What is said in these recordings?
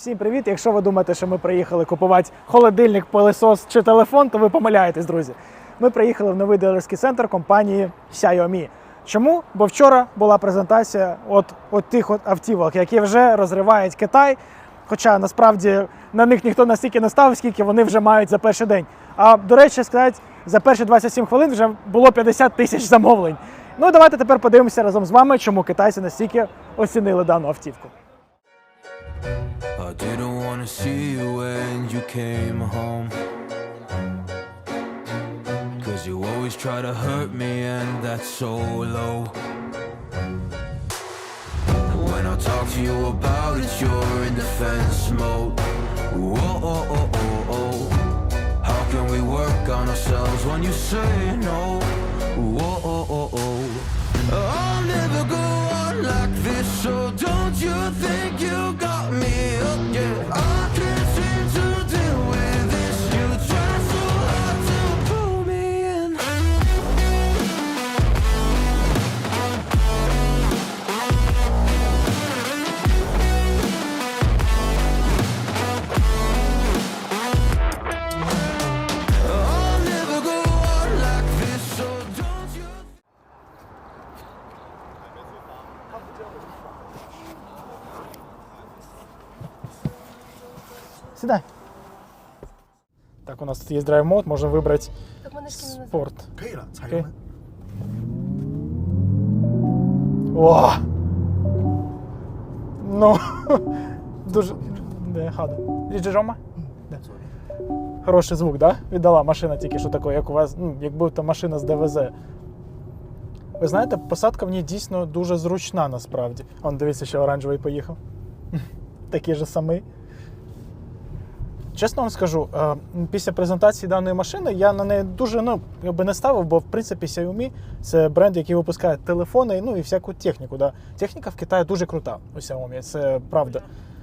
Всім привіт! Якщо ви думаєте, що ми приїхали купувати холодильник, пилесос чи телефон, то ви помиляєтесь, друзі. Ми приїхали в новий дилерський центр компанії Xiaomi. Чому? Бо вчора була презентація от, от тих от автівок, які вже розривають Китай. Хоча насправді на них ніхто настільки не ставив, скільки вони вже мають за перший день. А до речі, сказати, за перші 27 хвилин вже було 50 тисяч замовлень. Ну давайте тепер подивимося разом з вами, чому китайці настільки оцінили дану автівку. I didn't wanna see you when you came home. Cause you always try to hurt me, and that's so low. When I talk to you about it, you're in defense mode. Whoa, oh, oh, oh, oh. oh. How can we work on ourselves when you say no? Whoa, oh, oh, oh. I'll never go on like this, so don't you think нас тут есть драйв мод, можно выбрать спорт. Okay. О! Ну, дуже... Де, хада. Ріджі Рома? Хороший звук, да? Віддала машина тільки що такої, як у вас, ну, якби будь-то машина з ДВЗ. Ви знаєте, посадка в ній дійсно дуже зручна насправді. Он дивіться, що оранжевий поїхав. Такий же самий. Чесно вам скажу, е, після презентації даної машини я на неї дуже ну, якби не ставив, бо в принципі Xiaomi це бренд, який випускає телефони ну, і всяку техніку. Да. Техніка в Китаї дуже крута у Xiaomi, це правда.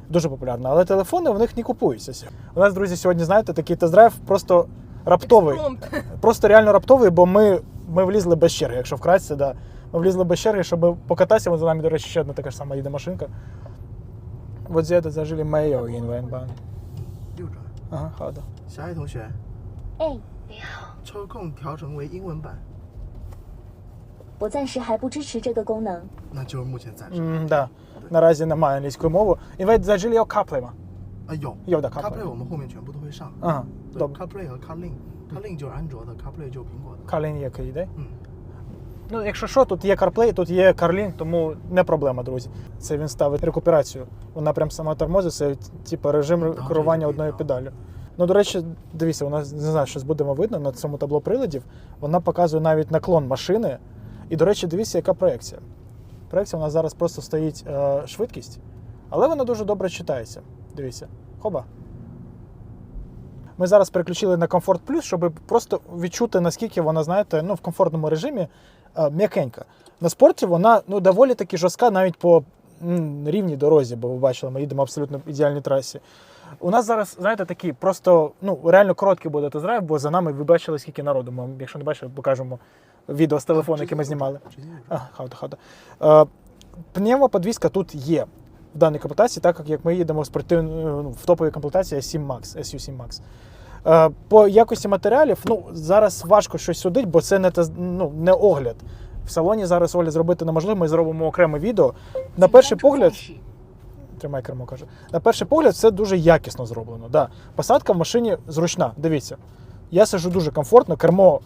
Дуже популярна, але телефони в них не купуються. У нас, друзі, сьогодні, знаєте, такий тест-драйв просто раптовий. Просто реально раптовий, бо ми, ми влізли без черги, якщо вкратце, да. Ми влізли без черги, щоб покататися. Вон за нами, до речі, ще одна така ж сама їде машинка. Вот здесь зажили Мейо Інвенбан. 右转。 Ага, хада.小爱同学，哎，你好，抽空调成为英文版，我暂时还不支持这个功能。那就是目前暂时。 М, да. Наразі немає англійської мови. Інвейт зажили його каплема. 啊，有有的 CarPlay CarPlay，我们后面全部都会上。 Ага, 对 добре. CarPlay 和 CarLink，CarLink 就是安卓的，CarPlay 就是苹果的。 Карлін є йде. 嗯， Ну, якщо що, тут є CarPlay, тут є CarLink, тому не проблема, друзі. Це він ставить рекуперацію. Вона прям сама тормозить, це типу режим керування одною педалю. Ну, до речі, дивіться, нас не знаю, що будемо видно на цьому табло приладів. Вона показує навіть наклон машини. І, до речі, дивіться, яка проекція. Проекція у нас зараз просто стоїть е, швидкість, але вона дуже добре читається. Дивіться. Хоба. Ми зараз переключили на комфорт плюс, щоб просто відчути, наскільки вона, знаєте, ну, в комфортному режимі е, м'якенька. На спорті вона ну, доволі таки жорстка навіть по рівній дорозі, бо ви бачили, ми їдемо абсолютно в ідеальній трасі. У нас зараз, знаєте, такий просто ну, реально короткий буде тест-драйв, бо за нами ви бачили, скільки народу. Ми, якщо не бачили, покажемо відео з телефону, яке ми знімали. А, хата, хата. Е, пневмоподвізка тут є в даній комплектації, так як ми їдемо в, спортивну, ну, в топовій комплектації S7 Max, SU7 Max. Е, по якості матеріалів, ну, зараз важко щось судити, бо це не, ну, не огляд. В салоні зараз огляд зробити неможливо, ми зробимо окреме відео. На перший погляд, тримай кермо, каже. На перший погляд, це дуже якісно зроблено. Да. Посадка в машині зручна. Дивіться. Я сижу дуже комфортно, кермо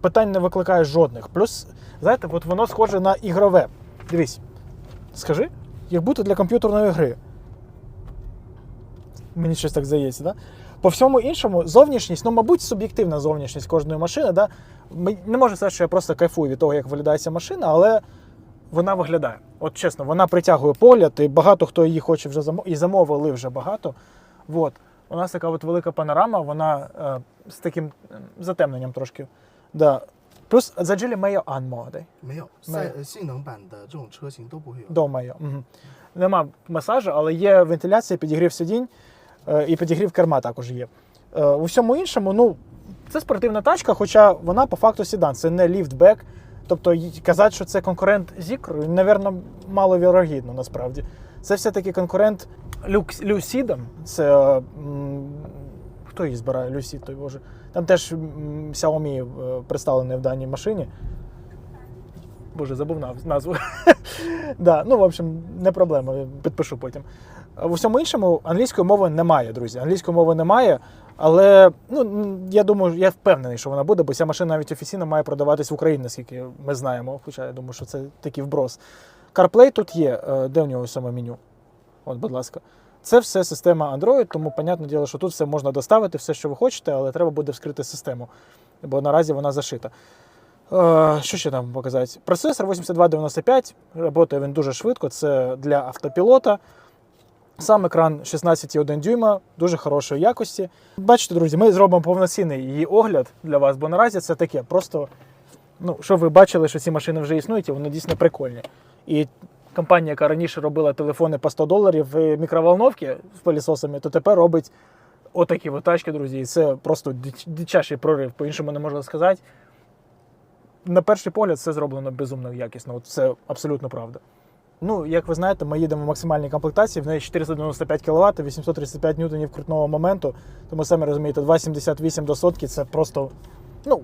питань не викликає жодних. Плюс, знаєте, от воно схоже на ігрове. Дивись, скажи, як будто для комп'ютерної гри. Мені щось так здається, да? По всьому іншому, зовнішність, ну, мабуть, суб'єктивна зовнішність кожної машини. Да? Не можу сказати, що я просто кайфую від того, як виглядає ця машина, але вона виглядає. От чесно, вона притягує погляд, і багато хто її хоче вже замовити, і замовили вже багато. От. У нас така от велика панорама, вона е, з таким е, затемненням трошки. Да. Плюс заджилі Мейо Unmode. 没有没有赛呃性能版的这种车型都不会有。 До Мейо. Угу. Нема масажу, але є вентиляція, підігрів сидінь е, і підігрів керма також є. Е, у всьому іншому, ну, це спортивна тачка, хоча вона по факту седан. Це не ліфтбек, Тобто й- казати, що це конкурент Зікру, напевно, маловірогідно насправді. Це все-таки конкурент Люкс, Люсідам. Це м, хто її збирає? Люсід, той боже. Там теж Xiaomi е, представлений в даній машині. Боже, забув назву. да, ну, в общем, не проблема, підпишу потім. В усьому іншому англійської мови немає, друзі. Англійської мови немає, але ну, я думаю, я впевнений, що вона буде, бо ця машина навіть офіційно має продаватись в Україні, наскільки ми знаємо. Хоча я думаю, що це такий вброс. CarPlay тут є. Е, Де в нього саме меню? От, будь ласка. Це все система Android, тому, понятне діло, що тут все можна доставити, все, що ви хочете, але треба буде вскрити систему, бо наразі вона зашита. Е, Що ще там показати? Процесор 8295, працює він дуже швидко, це для автопілота. Сам екран 16,1 дюйма, дуже хорошої якості. Бачите, друзі, ми зробимо повноцінний її огляд для вас, бо наразі це таке. Просто, ну, щоб ви бачили, що ці машини вже існують, і вони дійсно прикольні. І компанія, яка раніше робила телефони по 100 доларів і мікроволновки з пилісосами, то тепер робить отакі от тачки, друзі. І це просто дич- дичайший прорив, по-іншому не можна сказати. На перший погляд, все зроблено безумно якісно. От це абсолютно правда. Ну, як ви знаєте, ми їдемо в максимальній комплектації, в неї 495 кВт, 835 ньютонів крутного моменту. Тому самі розумієте, 2,78 до сотки це просто. Ну,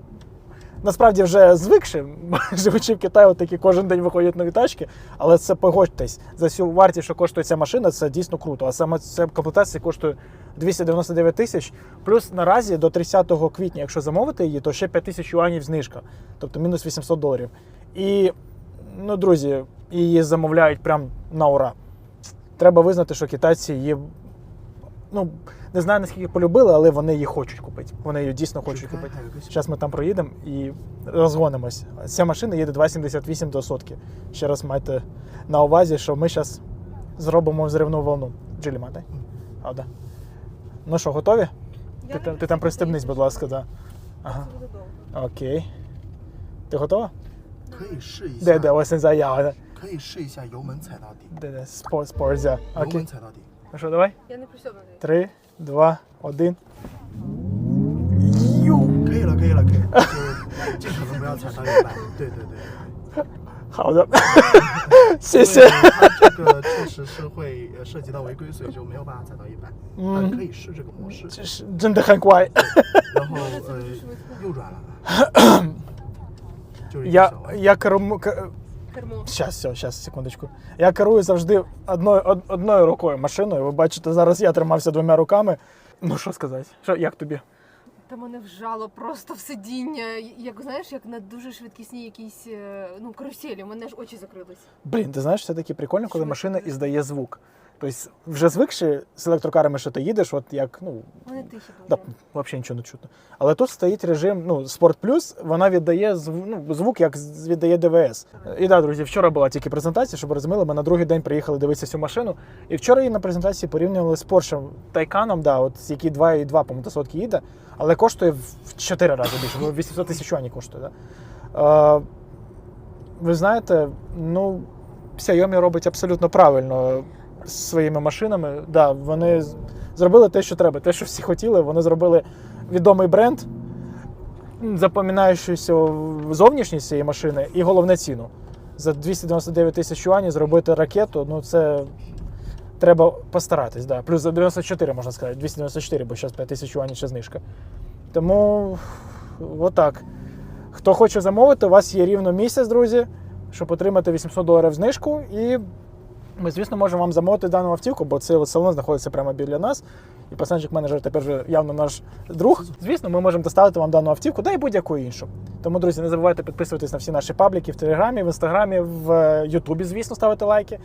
насправді вже звикши, живучи в Китаї, от такі кожен день виходять нові тачки. Але це погодьтесь, за всю вартість, що коштує ця машина, це дійсно круто. А саме ця комплектація коштує 299 тисяч. Плюс наразі до 30 квітня, якщо замовити її, то ще 5 тисяч юанів знижка, тобто мінус 800 доларів. І, ну, друзі, її замовляють прям на ура. Треба визнати, що китайці її Ну, не знаю наскільки полюбили, але вони її хочуть купити. Вони її дійсно хочуть 只开 купити. 还有一个小 Зараз ми там проїдемо і розгонимось. Ця машина їде 2,78 до сотки. Ще раз майте на увазі, що ми зараз зробимо взривну волну. Джилі мати. Правда. Ну що, готові? Ти, там- ти там пристебнись, будь ласка, да. Ага. Окей. Ти готова? 可以试一 Де, 下 де, ось він заява. 可以试一下油门踩到底， Де, де, спорт, спорт, зя. 油 Окей. 门踩到底。 Ну що, давай? Я не пристебнутий. Три, два, один. 可以了，可以了，可以了，就尽可能不要踩到一半。对对对，好的，谢因谢为。它这个确实是会呃涉及到违规，所以就没有办法踩到一半。但可以试这个模式，这是真的很乖。然后呃右转了，就是一个 Я, 小弯 я керму... ке- Кермо. Щас, все, щас, секундочку. Я керую завжди одною, од- одною рукою машиною. Ви бачите, зараз я тримався двома руками. Ну що сказати? Що, як тобі? Та мене вжало просто в сидіння. Як знаєш, як на дуже швидкісній якійсь е, ну, каруселі. У мене ж очі закрились. Блін, ти знаєш, все таки прикольно, коли Швидко машина іздає звук. Тобто, вже звикши з електрокарами, що ти їдеш, от як, ну, Вони тихі Да, взагалі нічого не чутно. Але тут стоїть режим, ну, Спорт Плюс, вона віддає зв... ну, звук, як віддає ДВС. І так, друзі, вчора була тільки презентація, щоб розуміли, ми на другий день приїхали дивитися цю машину. І вчора її на презентації порівнювали з Porsche Taycan, да, от, який 2,2 по до їде, але коштує в 4 рази більше, ну, 800 тисяч юанів коштує. Да? Е, ви знаєте, ну, Xiaomi робить абсолютно правильно своїми машинами. Да, вони зробили те, що треба, те, що всі хотіли. Вони зробили відомий бренд, м, запам'ятаючуся зовнішність цієї машини і головне ціну. За 299 тисяч юанів зробити ракету, ну це треба постаратись. Да. Плюс за 94, можна сказати, 294, бо зараз 5 тисяч юанів ще знижка. Тому отак. Хто хоче замовити, у вас є рівно місяць, друзі, щоб отримати 800 доларів знижку. І ми, звісно, можемо вам замовити дану автівку, бо от салон знаходиться прямо біля нас. І пасанчик менеджер тепер вже явно наш друг. Звісно, ми можемо доставити вам дану автівку, да і будь-яку іншу. Тому, друзі, не забувайте підписуватись на всі наші пабліки в Телеграмі, в Інстаграмі, в е, Ютубі, звісно, ставити лайки.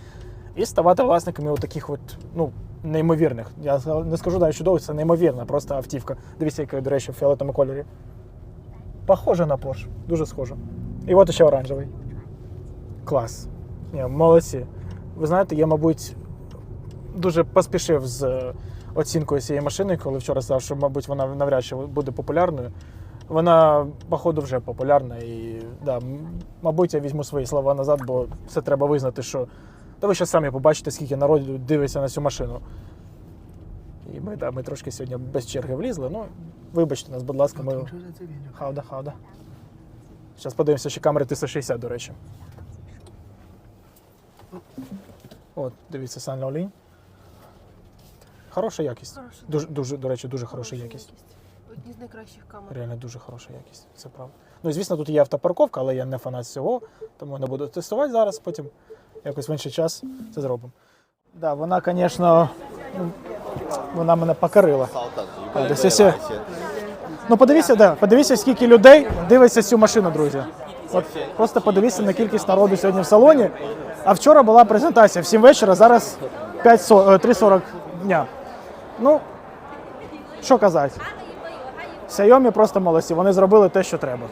І ставати власниками от таких от, ну, неймовірних. Я не скажу навіть чудово, це неймовірна просто автівка. Дивіться, яка, до речі, в фіолетовому кольорі. Похоже на Porsche, дуже схоже. І от ще оранжевий. Клас. Ні, молодці. Ви знаєте, я, мабуть, дуже поспішив з е, оцінкою цієї машини, коли вчора сказав, що, мабуть, вона навряд чи буде популярною. Вона, походу, вже популярна. І, да, мабуть, я візьму свої слова назад, бо все треба визнати, що Та ви ще самі побачите, скільки народу дивиться на цю машину. І ми да, ми трошки сьогодні без черги влізли. Ну, вибачте нас, будь ласка, ми. Хауда, хауда. Зараз подивимося, що камери 360, до речі. От, дивіться, Сан Лаолінь. Хороша якість. Хороша, Дуже, дуже, до речі, дуже хороша якість. Одні з найкращих камер. Реально дуже хороша якість, це правда. Ну, звісно, тут є автопарковка, але я не фанат цього, тому не буду тестувати зараз, потім якось в інший час це зробимо. Да, вона, звісно, ну, вона мене покорила. Десь Ну, подивіться, да, подивіться, скільки людей дивиться цю машину, друзі. От просто подивіться на кількість народу сьогодні в салоні. А вчора була презентація в 7 вечора, зараз 5, 3.40 дня. Ну, що казати? Xiaomi просто молодці, вони зробили те, що треба.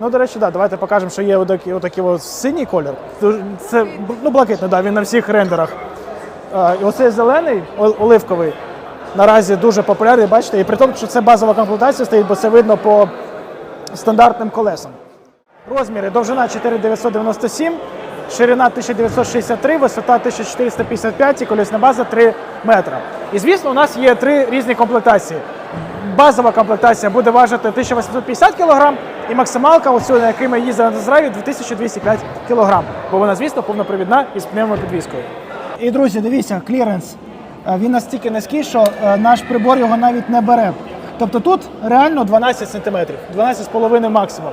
Ну, до речі, да, давайте покажемо, що є отакий, отакий от синій колір. Це ну, блакитний, да, він на всіх рендерах. А, і оцей зелений, оливковий, наразі дуже популярний, бачите, і при тому, що це базова комплектація стоїть, бо це видно по стандартним колесам. Розміри довжина 4997, ширина 1963, висота 1455 і колісна база 3 метра. І звісно, у нас є три різні комплектації. Базова комплектація буде важити 1850 кг, і максималка, ось на якій ми їздили на тест-драйві, 2205 кг. Бо вона, звісно, повнопривідна із пневмопідвіскою. І друзі, дивіться, кліренс. Е, Він настільки низький, що е, наш прибор його навіть не бере. Тобто тут реально 12 см, 12,5 максимум.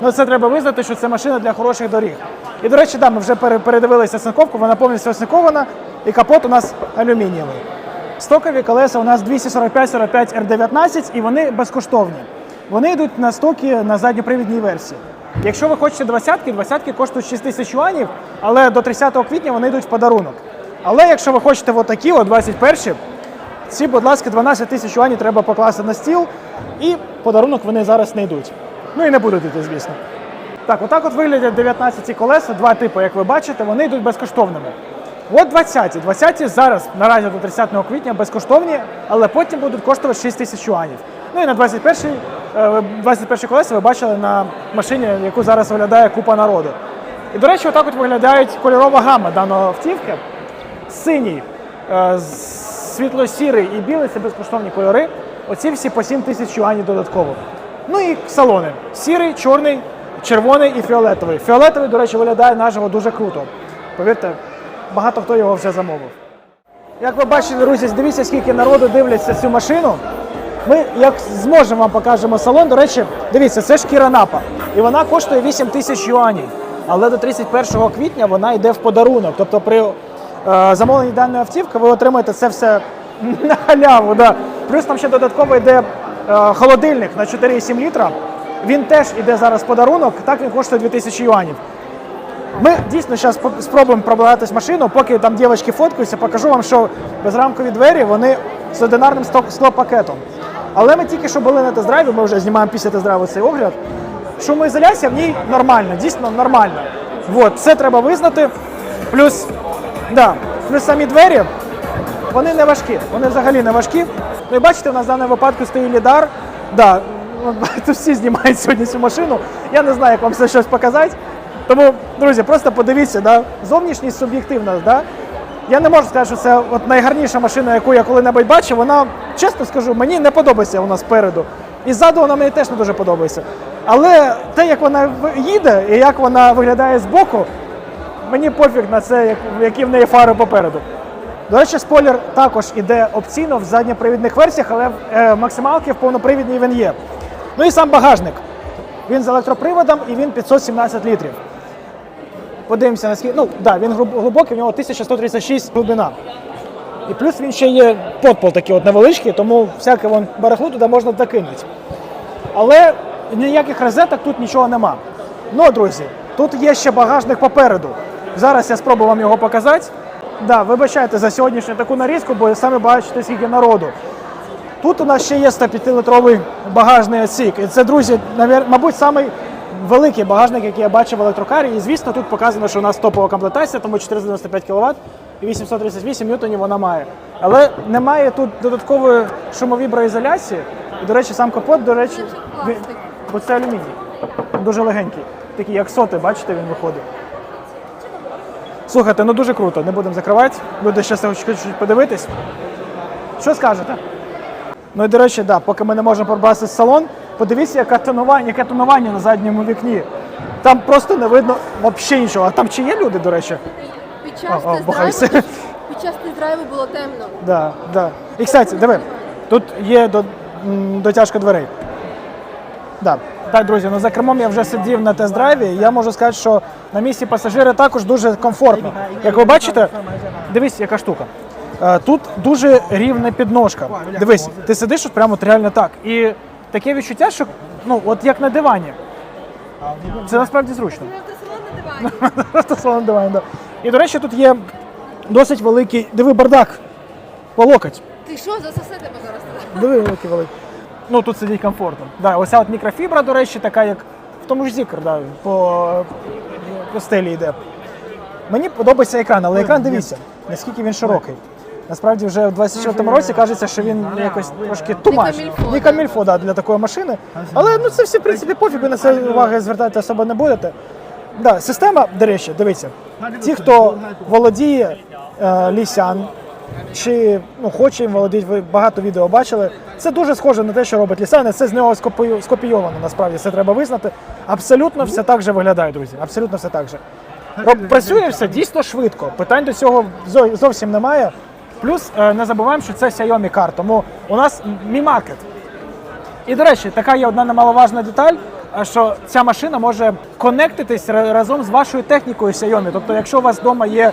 Ну, це треба визнати, що це машина для хороших доріг. І, до речі, да, ми вже передивилися оцинковку, вона повністю оцинкована, і капот у нас алюмінієвий. Стокові колеса у нас 245-45 R19 і вони безкоштовні. Вони йдуть на стоки на задньопривідній версії. Якщо ви хочете двадцятки, двадцятки коштують 6 тисяч юанів, але до 30 квітня вони йдуть в подарунок. Але якщо ви хочете отакі, от 21 ці, будь ласка, 12 тисяч юанів треба покласти на стіл, і подарунок вони зараз не йдуть. Ну і не будуть йти, звісно. Так, отак от виглядять 19 колеса, два типи, як ви бачите, вони йдуть безкоштовними. От 20-ті. 20-ті зараз наразі до 30 квітня безкоштовні, але потім будуть коштувати 6 тисяч юанів. Ну і на 21-й, е, 21 колеса ви бачили на машині, яку зараз виглядає купа народу. І, до речі, отак от виглядають кольорова гама даної автівки. Синій, е, світло-сірий і білий це безкоштовні кольори. Оці всі по 7 тисяч юанів додатково. Ну і салони. Сірий, чорний, червоний і фіолетовий. Фіолетовий, до речі, виглядає наживо дуже круто. Повірте, багато хто його вже замовив. Як ви бачите, друзі, дивіться, скільки народу дивляться цю машину. Ми, як зможемо, вам покажемо салон. До речі, дивіться, це шкіра напа. І вона коштує 8 тисяч юанів. Але до 31 квітня вона йде в подарунок. Тобто при е, замовленні даної автівки ви отримаєте це все на халяву. Да. Плюс там ще додатково йде холодильник на 4,7 літра. Він теж йде зараз подарунок. Так він коштує 2000 юанів. Ми дійсно зараз спробуємо пробиратись машину, поки там дівчатки фоткаються, покажу вам, що безрамкові двері вони з одинарним склопакетом. Але ми тільки що були на тест-драйві, ми вже знімаємо після тест-драйву цей огляд. Шумоізоляція в ній нормальна, дійсно нормальна. От, це треба визнати. Плюс, да, плюс самі двері, вони не важкі, вони взагалі не важкі. Ну і бачите, у нас в даному випадку стоїть лідар. Да, от всі знімають сьогодні цю машину. Я не знаю, як вам це щось показати. Тому, друзі, просто подивіться, да? зовнішність суб'єктивна. Да? Я не можу сказати, що це от найгарніша машина, яку я коли-небудь бачив. Вона, чесно скажу, мені не подобається вона спереду. І ззаду вона мені теж не дуже подобається. Але те, як вона їде і як вона виглядає збоку, мені пофіг на це, як- які в неї фари попереду. До речі, спойлер також іде опційно в задньопривідних версіях, але в е, максималки в повнопривідній він є. Ну і сам багажник. Він з електроприводом і він 517 літрів. Подивимося, наскільки. Ну, да, він глибокий, в нього 1136 глибина. І плюс він ще є подпол такий от невеличкий, тому всяке вон барахло туди можна докинути. Але ніяких розеток тут нічого нема. Ну, друзі, тут є ще багажник попереду. Зараз я спробую вам його показати. Да, вибачайте за сьогоднішню таку нарізку, бо самі бачите, скільки народу. Тут у нас ще є 105-литровий багажний отсік. І це, друзі, мабуть, самий великий багажник, який я бачив в електрокарі. І звісно, тут показано, що у нас топова комплектація, тому 495 кВт і 838 ньютонів вона має. Але немає тут додаткової шумовіброізоляції. І, до речі, сам капот, до речі, бо це алюміній. Дуже легенький. Такий, як соти, бачите, він виходить. Слухайте, ну дуже круто, не будемо закривати. Люди ще хочуть подивитись. Що скажете? Ну і до речі, да, поки ми не можемо пробрати салон, Подивіться, яке тонування, яке тонування на задньому вікні. Там просто не видно взагалі нічого. А там чи є люди, до речі? Під час бухайся. тест-драйву під час тест-драйву було темно. Да, да. І, кстати, диви, тут є до, м, дотяжка дверей. Да. Так, друзі, ну за кермом я вже сидів на тест-драйві, я можу сказати, що на місці пасажира також дуже комфортно. Як ви бачите, дивись, яка штука. Е, Тут дуже рівна підножка. Дивись, ти сидиш от прямо от реально так. І таке відчуття, що ну, от як на дивані. Це насправді зручно. Автосалон на дивані. І, до речі, тут є досить великий. Диви бардак. По локоть. Ти що, засосе тебе зараз? Диви, великий великий. Ну тут сидіть комфортно. Да, оця от мікрофібра, до речі, така, як в тому ж зікр, да, по, по стелі йде. Мені подобається екран, але екран дивіться, наскільки він широкий. Насправді вже в 24-му році кажеться, що він якось трошки тумач. камільфо, Не камільфо, да, для такої машини. Але ну це всі, в принципі, пофіг, ви на це уваги звертати особо не будете. Да, система, до речі, дивіться. Ті, хто володіє е, лісян, чи ну, хоче їм володіти, ви багато відео бачили. Це дуже схоже на те, що робить лісани. Це з нього скопійовано, насправді це треба визнати. Абсолютно все так же виглядає, друзі. Абсолютно все так же. Працює все дійсно швидко. Питань до цього зовсім немає. Плюс е, не забуваємо, що це Xiaomi Car, тому у нас мій маркет. І до речі, така є одна немаловажна деталь, а що ця машина може конектитись разом з вашою технікою Xiaomi. Тобто, якщо у вас вдома є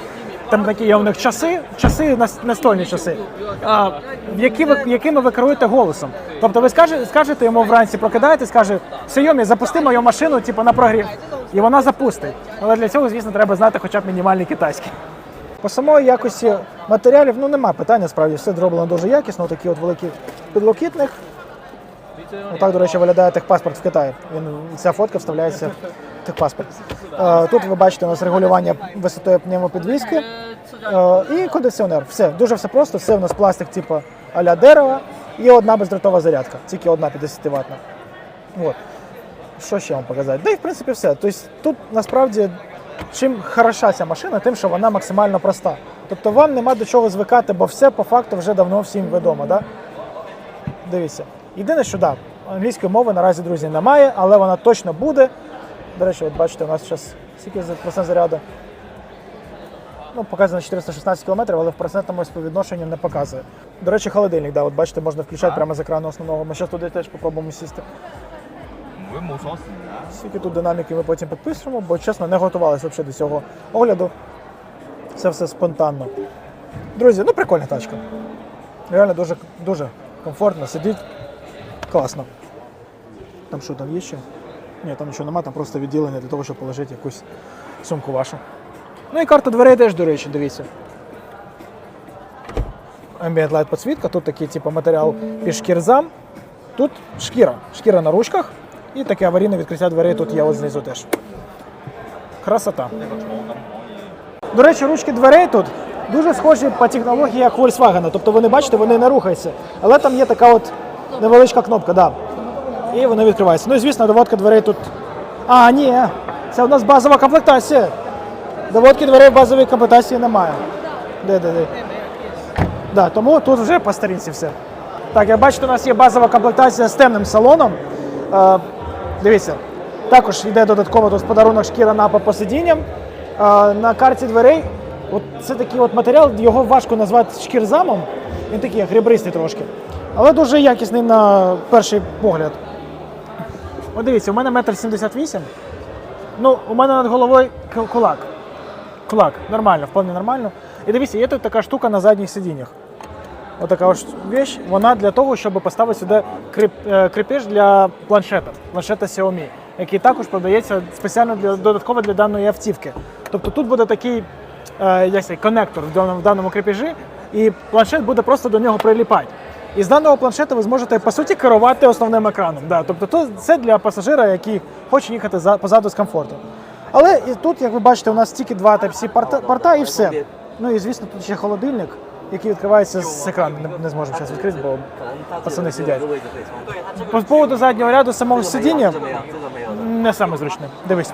там такі є у них часи, часи настольні часи, а, які ви, якими ви керуєте голосом. Тобто ви скажете, скажете йому вранці, прокидаєте, скаже Xiaomi, запусти мою машину, типу на прогрів, і вона запустить. Але для цього, звісно, треба знати хоча б мінімальний китайський. По самої якості матеріалів ну нема питання, справді все зроблено дуже якісно. Такий от великий підлокітник. Отак, до речі, виглядає техпаспорт в Китаї. Він, ця фотка вставляється в техпаспорт. Е, тут ви бачите у нас регулювання висотою пневмопідвіски е, і кондиціонер. Все, дуже все просто. Все у нас пластик, типу а-ля дерева і одна бездротова зарядка, тільки одна 50 ватна. От. Що ще вам показати? Да і в принципі все. Тобто тут насправді чим хороша ця машина, тим, що вона максимально проста. Тобто вам нема до чого звикати, бо все по факту вже давно всім відомо. Да? Дивіться. Єдине, що да, англійської мови наразі, друзі, немає, але вона точно буде. До речі, от бачите, у нас зараз скільки процент заряду. Ну, показано 416 км, але в процентному співвідношенні не показує. До речі, холодильник, да, от бачите, можна включати прямо з екрану основного. Ми зараз туди теж спробуємо сісти. Скільки тут динаміки ми потім підписуємо, бо чесно не готувалися взагалі до цього огляду. Це все спонтанно. Друзі, ну прикольна тачка. Реально дуже, дуже комфортно, сидіть. Класно. Там що, там є ще? Ні, там нічого немає, там просто відділення для того, щоб положити якусь сумку вашу. Ну і карта дверей теж, до речі, дивіться. Ambient Light підсвітка, тут такий типу, матеріал під шкірзам. Тут шкіра. Шкіра на ручках. І таке аварійне відкриття дверей тут є от знизу теж. Красота. До речі, ручки дверей тут дуже схожі по технології, як Volkswagen. Тобто вони бачите, вони не рухаються. Але там є така от невеличка кнопка, да. І вони відкриваються. Ну і звісно, доводка дверей тут. А, ні, це у нас базова комплектація. Доводки дверей в базовій комплектації немає. Де, де, де? Да, тому тут вже по старінці все. Так, як бачите, у нас є базова комплектація з темним салоном. Е, дивіться, також йде додатково тут подарунок шкіра напа по сидінням. Е, на карті дверей от це такий от матеріал, його важко назвати шкірзамом. Він такий як ребристий трошки. Але дуже якісний на перший погляд. От дивіться, у мене метр сімдесят вісім. Ну, у мене над головою кулак. Кулак, нормально, вполне нормально. І дивіться, є тут така штука на задніх сидіннях. Отака ось вещь, вона для того, щоб поставити сюди е, кріпеж для планшета, планшета Xiaomi, який також продається спеціально для додатково для даної автівки. Тобто тут буде такий е, коннектор в даному кріпежі, і планшет буде просто до нього приліпати. І з даного планшета ви зможете по суті керувати основним екраном. Да, тобто це для пасажира, який хоче їхати за, позаду з комфортом. Але і тут, як ви бачите, у нас тільки два Type-C порта і все. Ну і звісно, тут ще холодильник, який відкривається з екрану. Не, не зможемо зараз відкрити, бо пацани сидять. По поводу заднього ряду самого сидіння не саме зручне. Дивись.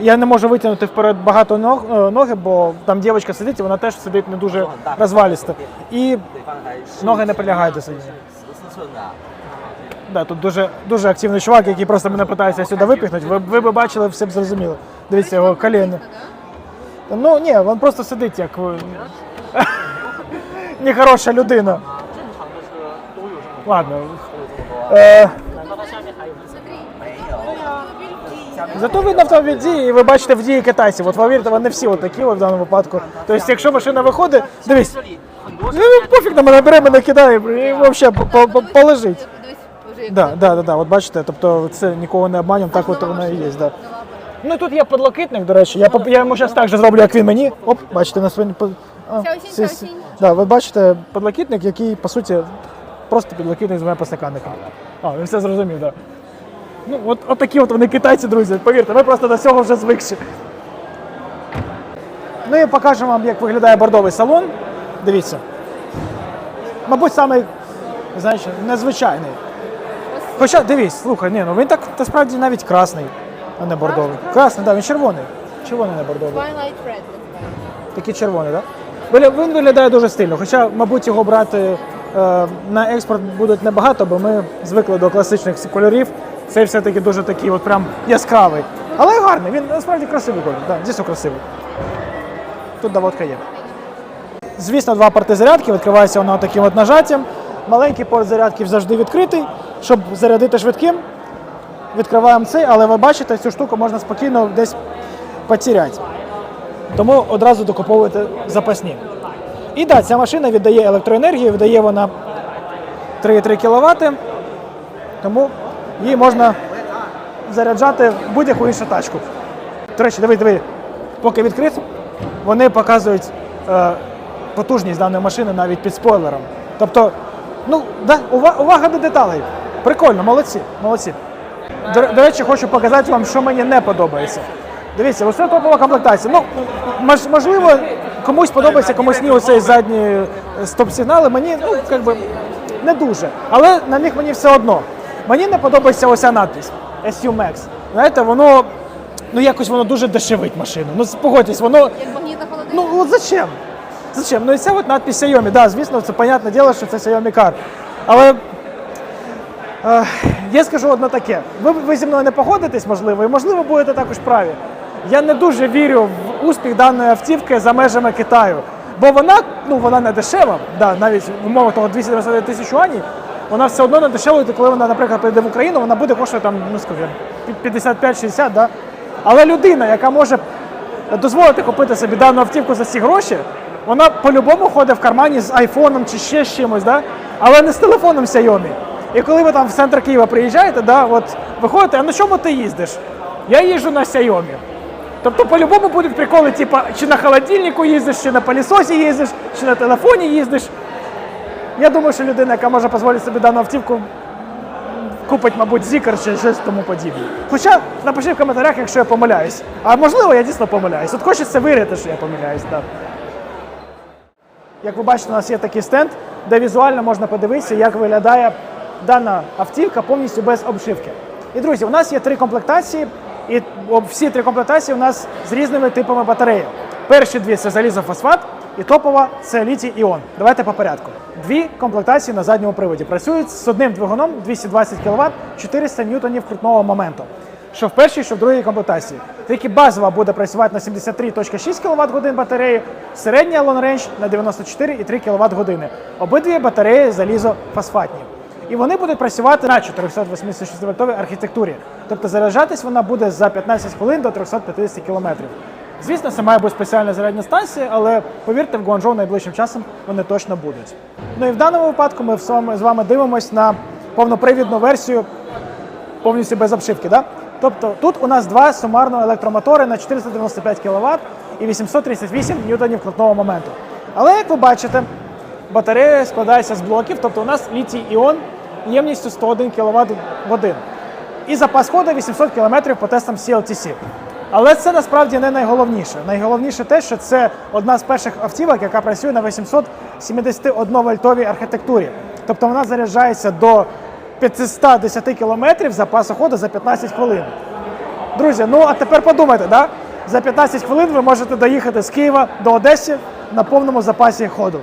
Я не можу витягнути вперед багато ног, е, ноги, бо там дівчинка сидить, і вона теж сидить не дуже розвалісто. І ноги не прилягають до сидіння. Да, тут дуже, дуже активний чувак, який просто мене питається сюди випіхнути. Ви, ви б бачили, все б зрозуміли. Дивіться, його коліни. Ну ні, він просто сидить як нехороша людина. Ладно. Е, Зато видно автомобіль дії, і ви бачите в дії китайців. От повірте, вони всі от такі от в даному випадку. Тобто, якщо машина виходить, дивись, ну, пофіг на мене бере, мене кидає і взагалі по- по- полежить. Да, да, да, да, от бачите, тобто це нікого не обманюємо, так от воно і є. Да. Ну тут є подлокитник, до речі. Я, поп- я йому зараз так же зроблю, як він мені. Оп, бачите, на своїй. по- а, Сяосінь, сі- сі- сяосінь. Да, ви бачите подлокитник, який, по суті, просто підлокитник з двома постаканниками. А, він все зрозумів, так. Да. Ну, от, от такі от вони китайці, друзі. Повірте, ми просто до цього вже звикші. Ну і покажемо вам, як виглядає бордовий салон. Дивіться. Мабуть, самий, знаєш, незвичайний. Хоча дивись, слухай, ні, ну він так насправді навіть красний, а не бордовий. Красний, так, він червоний. Червоний, не бордовий. Twilight Red. Такий червоний, так? Да? Він виглядає дуже стильно. Хоча, мабуть, його брати е, на експорт будуть небагато, бо ми звикли до класичних кольорів. Цей все-таки дуже такий от прям яскравий. Але гарний, він насправді красивий колір. Так, дійсно красивий. Тут доводка є. Звісно, два порти зарядки, відкривається воно таким от нажаттям. Маленький порт зарядки завжди відкритий, щоб зарядити швидким. Відкриваємо цей, але ви бачите, цю штуку можна спокійно десь потеряти. Тому одразу докуповуєте запасні. І так, ця машина віддає електроенергію, віддає вона 3,3 кВт, тому її можна заряджати в будь-яку іншу тачку. До речі, диви, диви, поки відкрит, вони показують е, потужність даної машини навіть під спойлером. Тобто, ну, да, ува- увага до деталей. Прикольно, молодці, молодці. До, до речі, хочу показати вам, що мені не подобається. Дивіться, це топова комплектація. Ну, мож- можливо, комусь подобається, комусь ні оцей задні стоп-сигнали. Мені, ну, як би, не дуже. Але на них мені все одно. Мені не подобається оця надпись SU Max. Знаєте, воно, ну якось воно дуже дешевить машину. Ну, погодьтесь, воно. Як магнітна холодильник. Ну от зачем? Зачем? Ну і ця от надпись Xiaomi, да, звісно, це понятне діло, що це Xiaomi Car. Але е, я скажу одне таке. Ви, ви зі мною не погодитесь, можливо, і можливо будете також праві. Я не дуже вірю в успіх даної автівки за межами Китаю. Бо вона, ну вона не дешева, да, навіть в умовах того 299 тисяч юанів, вона все одно не дешева, і коли вона, наприклад, прийде в Україну, вона буде коштувати там, ну скажімо, 55-60, да? Але людина, яка може дозволити купити собі дану автівку за ці гроші, вона по-любому ходить в кармані з айфоном чи ще з чимось, да? але не з телефоном Xiaomi. І коли ви там в центр Києва приїжджаєте, да, от виходите, а на чому ти їздиш? Я їжджу на Xiaomi. Тобто по-любому будуть приколи, типу, чи на холодильнику їздиш, чи на пилісосі їздиш, чи на телефоні їздиш. Я думаю, що людина, яка може дозволити собі дану автівку, купить, мабуть, зікер чи щось тому подібне. Хоча напишіть в коментарях, якщо я помиляюсь. А можливо, я дійсно помиляюсь. От хочеться вірити, що я помиляюсь. Так. Як ви бачите, у нас є такий стенд, де візуально можна подивитися, як виглядає дана автівка повністю без обшивки. І друзі, у нас є три комплектації, і всі три комплектації у нас з різними типами батареї. Перші дві це залізофосфат, і топова це літій іон. Давайте по порядку. Дві комплектації на задньому приводі працюють з одним двигуном 220 кВт, 400 ньютонів крутного моменту. Що в першій, що в другій комплектації. Тільки базова буде працювати на 73,6 кВт годин батареї, середня long range на 94,3 кВт години. Обидві батареї залізофосфатні. І вони будуть працювати на 486 вольтовій архітектурі. Тобто заряджатись вона буде за 15 хвилин до 350 км. Звісно, це має бути спеціальна зарядна станція, але повірте, в Гуанчжоу найближчим часом вони точно будуть. Ну і в даному випадку ми з вами- дивимося на повнопривідну версію повністю без обшивки. Да? Тобто тут у нас два сумарно електромотори на 495 кВт і 838 ньютонів крутного моменту. Але як ви бачите, батарея складається з блоків, тобто у нас літій іон ємністю 101 кВт годин. І запас ходу 800 км по тестам CLTC. Але це насправді не найголовніше. Найголовніше те, що це одна з перших автівок, яка працює на 871 вольтовій архітектурі. Тобто вона заряджається до 510 км запасу ходу за 15 хвилин. Друзі, ну а тепер подумайте, да? за 15 хвилин ви можете доїхати з Києва до Одеси на повному запасі ходу.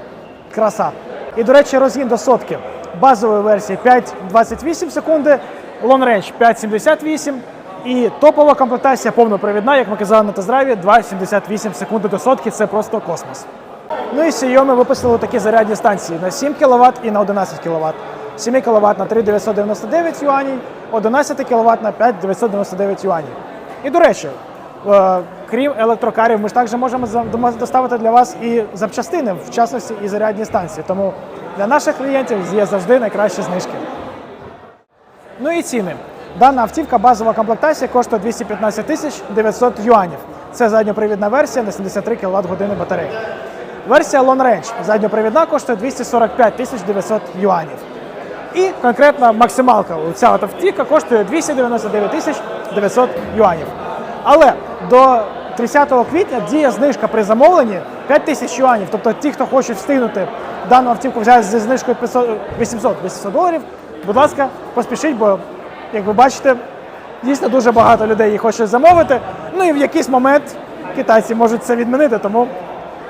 Краса. І, до речі, розгін до сотки базової версії 5,28 секунди, Long Range 5,78 і топова комплектація повнопривідна, як ми казали на тест-драйві, 2,78 секунди до сотки. Це просто космос. Ну і Xiaomi випустили такі зарядні станції на 7 кВт і на 11 кВт. 7 кВт на 3,999 юаней, 11 кВт на 5,999 юаней. І до речі, е, крім електрокарів, ми ж також можемо доставити для вас і запчастини, в частності і зарядні станції. Тому для наших клієнтів є завжди найкращі знижки. Ну і ціни. Дана автівка базова комплектація коштує 215 тисяч 900 юанів. Це задньопривідна версія на 73 кВт години батареї. Версія Long Range задньопривідна коштує 245 тисяч 900 юанів. І конкретна максималка ця автівка коштує 299 тисяч 900 юанів. Але до 30 квітня діє знижка при замовленні 5 тисяч юанів. Тобто ті, хто хоче встигнути дану автівку взяти зі знижкою 800 800 доларів, будь ласка, поспішіть, бо, як ви бачите, дійсно дуже багато людей її хочуть замовити. Ну і в якийсь момент китайці можуть це відмінити, тому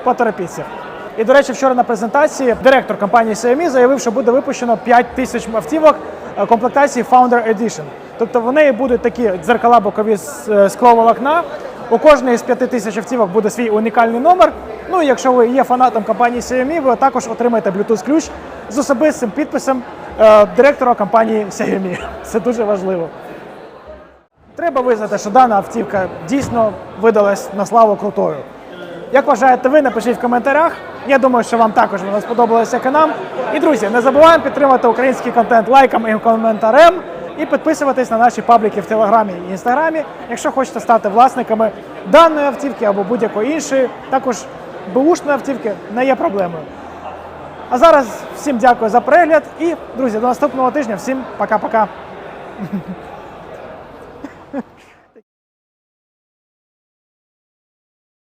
поторопіться. І, до речі, вчора на презентації директор компанії Xiaomi заявив, що буде випущено 5 тисяч автівок е, комплектації Founder Edition. Тобто в неї будуть такі дзеркала бокові з е, скловолокна. У кожної з 5 тисяч автівок буде свій унікальний номер. Ну і якщо ви є фанатом компанії Xiaomi, ви також отримаєте Bluetooth-ключ з особистим підписом е, директора компанії Xiaomi. Це дуже важливо. Треба визнати, що дана автівка дійсно видалась на славу крутою. Як вважаєте ви, напишіть в коментарях. Я думаю, що вам також воно сподобалося як і нам. І друзі, не забуваємо підтримати український контент лайком і коментарем. І підписуватись на наші пабліки в Телеграмі і Інстаграмі, якщо хочете стати власниками даної автівки або будь-якої іншої, також бушної автівки не є проблемою. А зараз всім дякую за перегляд і, друзі, до наступного тижня. Всім пока-пока.